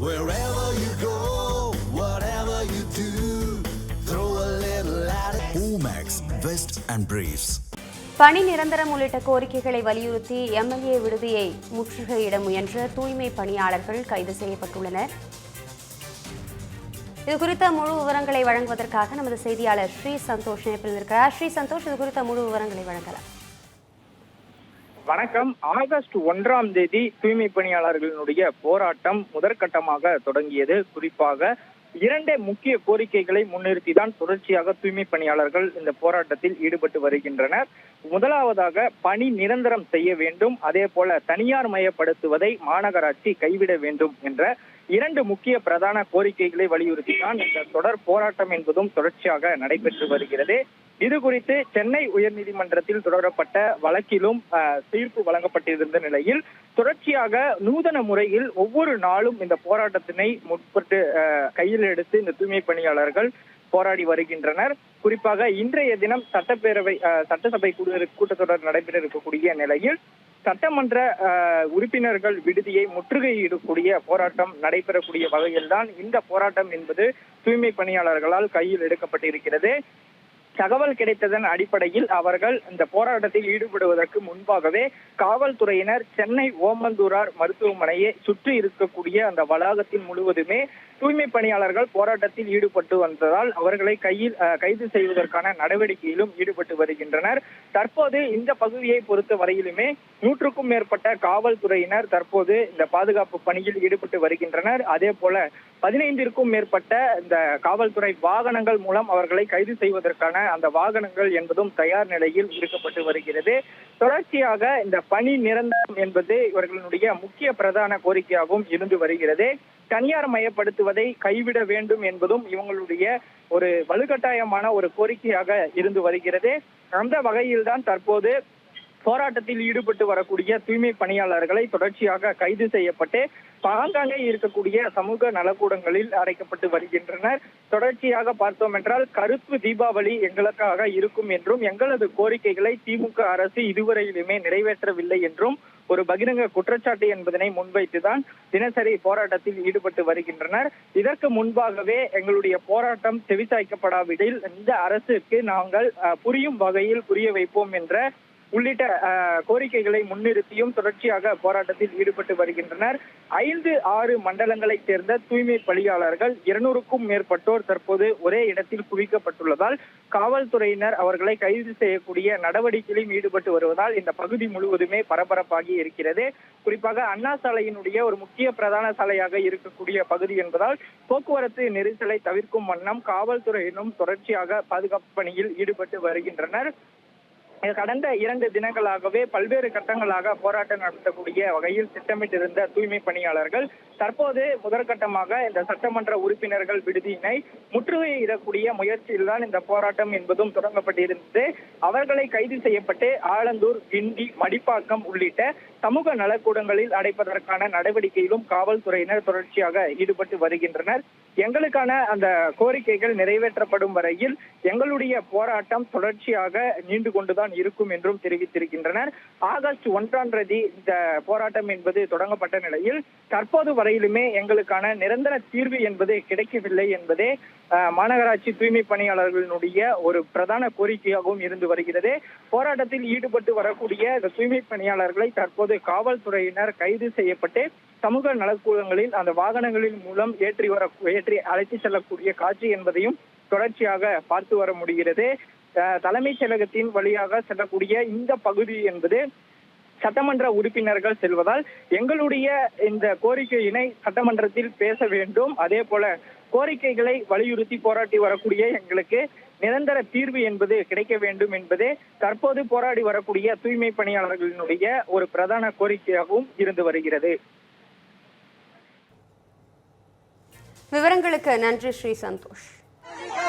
Wherever you go, whatever you do, throw a little at it. Omax, Vest and Briefs. பணி நிரந்தரம் உள்ளிட்ட கோரிக்கைகளை வலியுறுத்தி எம்எல்ஏ விடுதியை முற்றுகையிட முயன்ற தூய்மை பணியாளர்கள் கைது செய்யப்பட்டுள்ளனர் இது குறித்த முழு விவரங்களை வழங்குவதற்காக நமது செய்தியாளர் ஸ்ரீ சந்தோஷ் இணைப்பில் இருக்கிறார் ஸ்ரீ சந்தோஷ் இது குறித்த முழு விவரங்களை வழங்கலாம் வணக்கம். ஆகஸ்ட் ஒன்றாம் தேதி தூய்மை பணியாளர்களினுடைய போராட்டம் முதற்கட்டமாக தொடங்கியது. குறிப்பாக இரண்டே முக்கிய கோரிக்கைகளை முன்னிறுத்தி தான் தொடர்ச்சியாக தூய்மை பணியாளர்கள் இந்த போராட்டத்தில் ஈடுபட்டு வருகின்றனர். முதலாவதாக பணி நிரந்தரம் செய்ய வேண்டும். அதே போல தனியார் மயப்படுத்துவதை மாநகராட்சி கைவிட வேண்டும் என்ற இரண்டு முக்கிய பிரதான கோரிக்கைகளை வலியுறுத்தி தான் இந்த தொடர் போராட்டம் என்பதும் தொடர்ச்சியாக நடைபெற்று வருகிறது. இது குறித்து சென்னை உயர்நீதிமன்றத்தில் தொடரப்பட்ட வழக்கிலும் தீர்ப்பு வழங்கப்பட்டிருந்த நிலையில் தொடர்ச்சியாக நூதன முறையில் ஒவ்வொரு நாளும் இந்த போராட்டத்தினை முற்பட்டு கையில் எடுத்து இந்த தூய்மை பணியாளர்கள் போராடி வருகின்றனர். குறிப்பாக இன்றைய தினம் சட்டப்பேரவை சட்டசபை கூட்டத்தொடர் நடைபெற இருக்கக்கூடிய நிலையில் சட்டமன்ற உறுப்பினர்கள் விடுதியை முற்றுகையிடக்கூடிய போராட்டம் நடைபெறக்கூடிய வகையில்தான் இந்த போராட்டம் என்பது தூய்மை பணியாளர்களால் கையில் எடுக்கப்பட்டிருக்கிறது. தகவல் கிடைத்ததன் அடிப்படையில் அவர்கள் இந்த போராட்டத்தில் ஈடுபடுவதற்கு முன்பாகவே காவல்துறையினர் சென்னை ஓமந்தூரார் மருத்துவமனையை சுற்றி இருக்கக்கூடிய அந்த வளாகத்தில் முழுவதுமே தூய்மை பணியாளர்கள் போராட்டத்தில் ஈடுபட்டு வந்ததால் அவர்களை கையில் அஹ், கைது செய்வதற்கான நடவடிக்கையிலும் ஈடுபட்டு வருகின்றனர். தற்போது இந்த பகுதியை பொறுத்த வரையிலுமே நூற்றுக்கும் மேற்பட்ட காவல்துறையினர் தற்போது இந்த பாதுகாப்பு பணியில் ஈடுபட்டு வருகின்றனர். அதே போல பதினைந்திற்கும் மேற்பட்ட இந்த காவல்துறை வாகனங்கள் மூலம் அவர்களை கைது செய்வதற்கான அந்த வாகனங்கள் என்பதும் தயார் நிலையில் இருக்கப்பட்டு வருகிறது. தொடர்ச்சியாக இந்த பணி நிரந்தரம் என்பது இவர்களுடைய முக்கிய பிரதான கோரிக்கையாகவும் இருந்து வருகிறது. தனியார் மயப்படுத்துவதை கைவிட வேண்டும் என்பதும் இவங்களுடைய ஒரு வலுக்கட்டாயமான ஒரு கோரிக்கையாக இருந்து வருகிறது. அந்த வகையில்தான் தற்போது போராட்டத்தில் ஈடுபட்டு வரக்கூடிய தூய்மை பணியாளர்களை தொடர்ச்சியாக கைது செய்யப்பட்டு பாங்காங்கே இருக்கக்கூடிய சமூக நலக்கூடங்களில் அடைக்கப்பட்டு வருகின்றனர். தொடர்ச்சியாக பார்த்தோம் என்றால் கருப்பு தீபாவளி எங்களுக்காக இருக்கும் என்றும் எங்களது கோரிக்கைகளை திமுக அரசு இதுவரையிலுமே நிறைவேற்றவில்லை என்றும் ஒரு பகிரங்க குற்றச்சாட்டு என்பதனை முன்வைத்துதான் தினசரி போராட்டத்தில் ஈடுபட்டு வருகின்றனர். இதற்கு முன்பாகவே எங்களுடைய போராட்டம் செவிசாய்க்கப்படாவிடில் இந்த அரசுக்கு நாங்கள் அஹ், புரியும் வகையில் புரிய வைப்போம் என்ற உள்ளிட்ட அஹ், கோரிக்கைகளை முன்னிறுத்தியும் தொடர்ச்சியாக போராட்டத்தில் ஈடுபட்டு வருகின்றனர். ஐந்து ஆறு மண்டலங்களைச் சேர்ந்த தூய்மை பணியாளர்கள் இருநூறுக்கும் மேற்பட்டோர் தற்போது ஒரே இடத்தில் குவிக்கப்பட்டுள்ளதால் காவல்துறையினர் அவர்களை கைது செய்யக்கூடிய நடவடிக்கையிலும் ஈடுபட்டு வருவதால் இந்த பகுதி முழுவதுமே பரபரப்பாகி இருக்கிறது. குறிப்பாக அண்ணா சாலையினுடைய ஒரு முக்கிய பிரதான சாலையாக இருக்கக்கூடிய பகுதி என்பதால் போக்குவரத்து நெரிசலை தவிர்க்கும் வண்ணம் காவல்துறையினரும் தொடர்ச்சியாக பாதுகாப்பு பணியில் ஈடுபட்டு வருகின்றனர். கடந்த இரண்டு தினங்களாகவே பல்வேறு கட்டங்களாக போராட்டம் நடத்தக்கூடிய வகையில் திட்டமிட்டிருந்த தூய்மை பணியாளர்கள் தற்போது முதற்கட்டமாக இந்த சட்டமன்ற உறுப்பினர்கள் விடுதியினை முற்றுகையிடக்கூடிய முயற்சியில் தான் இந்த போராட்டம் என்பதும் தொடங்கப்பட்டிருந்தது. அவர்களை கைது செய்யப்பட்டு ஆலந்தூர் கிண்டி மடிப்பாக்கம் உள்ளிட்ட சமூக நலக்கூடங்களில் அடைப்பதற்கான நடவடிக்கையிலும் காவல்துறையினர் தொடர்ச்சியாக ஈடுபட்டு வருகின்றனர். எங்களுக்கான அந்த கோரிக்கைகள் நிறைவேற்றப்படும் வரையில் எங்களுடைய போராட்டம் தொடர்ச்சியாக நீண்டு கொண்டுதான் இருக்கும் என்றும் தெரிவித்திருக்கின்றனர். ஆகஸ்ட் ஒன்றாம் தேதி இந்த போராட்டம் என்பது தொடங்கப்பட்ட நிலையில் தற்போது வரையிலுமே எங்களுக்கான நிரந்தர தீர்வு என்பது கிடைக்கவில்லை என்பதே மாநகராட்சி தூய்மை பணியாளர்களினுடைய ஒரு பிரதான கோரிக்கையாகவும் இருந்து வருகிறது. போராட்டத்தில் ஈடுபட்டு வரக்கூடிய இந்த தூய்மை பணியாளர்களை தற்போது காவல்துறையினர் கைது செய்யப்பட்டு சமூக நலக்கூடங்களில் அந்த வாகனங்களின் மூலம் ஏற்றி வர ஏற்றி அழைத்து செல்லக்கூடிய காட்சி என்பதையும் தொடர்ச்சியாக பார்த்து வர முடிகிறது. தலைமைச் செயலகத்தின் வழியாக செல்லக்கூடிய இந்த பகுதி என்பது சட்டமன்ற உறுப்பினர்கள் செல்வதால் எங்களுடைய இந்த கோரிக்கையினை சட்டமன்றத்தில் பேச வேண்டும். அதே போல கோரிக்கைகளை வலியுறுத்தி போராட்டி வரக்கூடிய எங்களுக்கு நிரந்தர தீர்வு என்பது கிடைக்க வேண்டும் என்பதே தற்போது போராடி வரக்கூடிய தூய்மை பணியாளர்களினுடைய ஒரு பிரதான கோரிக்கையாகவும் இருந்து வருகிறது. விவரங்களுக்கு நன்றி ஸ்ரீ சந்தோஷ்.